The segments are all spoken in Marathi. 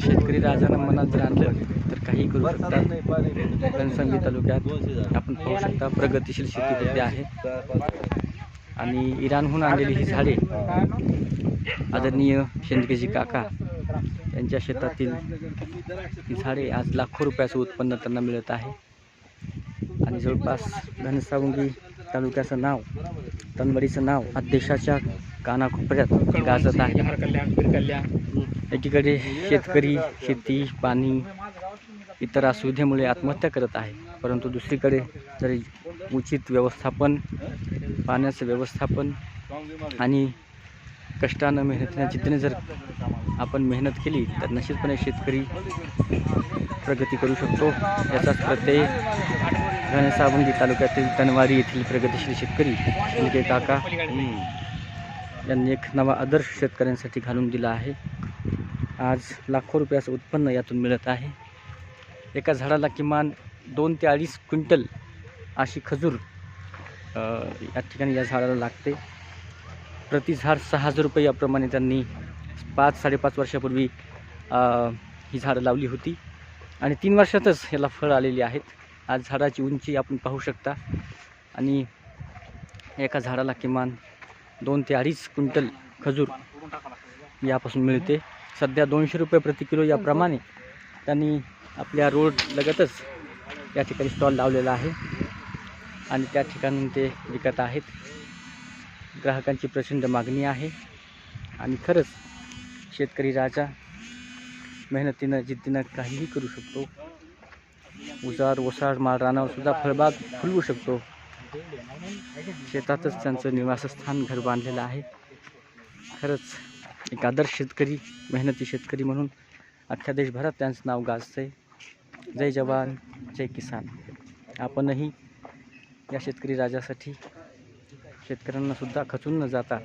शेतकरी राजानं मनात जर आणलं तर काही करू शकतात घनसंगी तालुक्यात आपण पाहू शकता प्रगतिशील शेती पद्धती आहे. आणि इराणहून आणलेली ही झाडे आदरणीय शेंडकेजी काका यांच्या शेतातील झाडे आज लाखो रुपयाचं उत्पन्न त्यांना मिळत आहे. आणि जवळपास घनसावंगी तालुक्याचं नाव तनवडीचं नाव आज देशाच्या कानाकोपऱ्यात गाजत आहे. एकीकडे शेतकरी शेती पाणी इतर असुविधेमुळे आत्महत्या करत आहे. परंतु दुसरीकडे जर उचित व्यवस्थापन पाण्याचं व्यवस्थापन आणि कष्टानं मेहनतीनं जिद्दीने जर आपण मेहनत केली तर निश्चितपणे शेतकरी प्रगती करू शकतो. याचाच प्रत्यय घनसावंगी तालुक्यातील तनवारी येथील प्रगतीशील शेतकरी काका. यांनी एक नवा आदर्श शेतकऱ्यांसाठी घालून दिला आहे. आज लाखो रुपयाचं उत्पन्न यातून मिळत आहे. एका झाडाला किमान दोन ते अडीच क्विंटल अशी खजूर या ठिकाणी या झाडाला लागते. प्रति झाड सहा हजार रुपये याप्रमाणे त्यांनी पाच साडेपाच वर्षापूर्वी ही झाडं लावली होती. आणि तीन वर्षातच याला फळ आलेली आहेत. आज झाडाची उंची आपण पाहू शकता. आणि एका झाडाला किमान दोन ते अडीच क्विंटल खजूर यापासून मिळते. सध्या दोनशे रुपये प्रति किलो याप्रमाणे त्यांनी आपल्या रोड लगतच या ठिकाणी स्टॉल लावलेला आहे. आणि त्या ठिकाणून ते विकत आहेत. ग्राहकांची प्रचंड मागणी आहे. आणि खरंच शेतकरी राजा मेहनतीनं जिद्दीनं काहीही करू शकतो. उजार ओसाड माळ रानावर सुद्धा फळबाग फुलवू शकतो. शेतातच त्यांचं निवासस्थान घर बांधलेलं आहे. खरंच एक आदर्श शेतकरी मेहनती शेतकरी म्हणून अख्ख्या देशभरात त्यांचं नाव गाजतंय. जय जवान जय किसान. आपणही या शेतकरी राजासाठी शेतकऱ्यांनासुद्धा खचून न जाता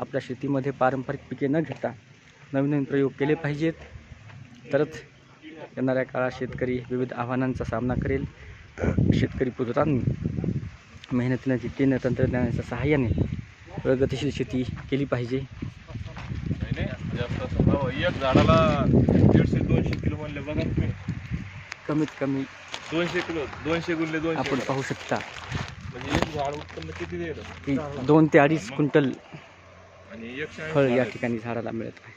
आपल्या शेतीमध्ये पारंपरिक पिके न घेता नवीन नवीन प्रयोग केले पाहिजेत. तरच येणाऱ्या काळात शेतकरी विविध आव्हानांचा सामना करेल. शेतकरी पुत्रांनी मेहनतीनं जिद्दीनं तंत्रज्ञानाच्या सहाय्याने प्रगतिशील शेती केली पाहिजे. भाव एक झाडाला दीडशे दोनशे किलो म्हणले बघा तुम्ही. कमीत कमी दोनशे किलो दोनशे गुणले दोनशे. आपण. पाहू शकता. म्हणजे एक झाड उत्पन्न किती देत की दोन ते अडीच क्विंटल आणि ऐंशी फळ या. ठिकाणी झाडाला मिळत आहे.